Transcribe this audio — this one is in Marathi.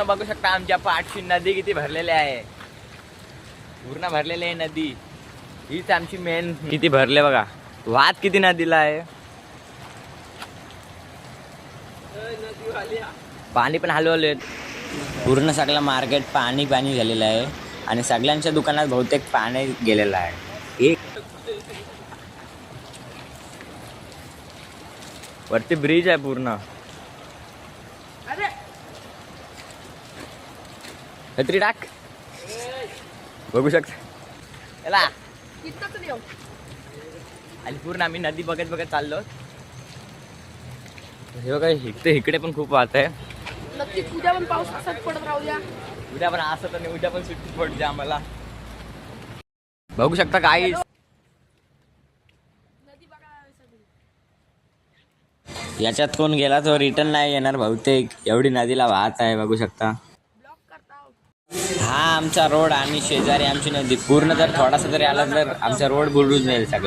बघू शकता आमच्या पाठची नदी किती भरलेली आहे. पूर्ण भरलेली आहे नदी. हीच आमची मेन किती भरले बघा. वाद किती नदीला आहे. पाणी पण हलवले पूर्ण सगळं मार्केट पाणी पाणी झालेलं आहे. आणि सगळ्यांच्या दुकानात बहुतेक पाणी गेलेलं आहे. एक वरती ब्रिज आहे पूर्ण. छत्री टाक बघू शकता. आणि पूर्ण आम्ही नदी बघत बघत चाललो. हे बघा इकडे इकडे पण खूप वाहत आहे. नक्कीच उद्या पण पाऊस असाच पडत राहू द्या. उद्या पण असं तर नाही उद्या पण सुट्टी पडते आम्हाला. बघू शकता काही सगळी याच्यात कोण गेला तो रिटर्न नाही येणार बहुतेक. एवढी नदीला वाहत आहे बघू शकता. हा आमचा रोड आणि शेजारी आमची नदी. पूर्ण जर थोडासा जरी आला तर आमचा रोड बुडून जाईल सगळा.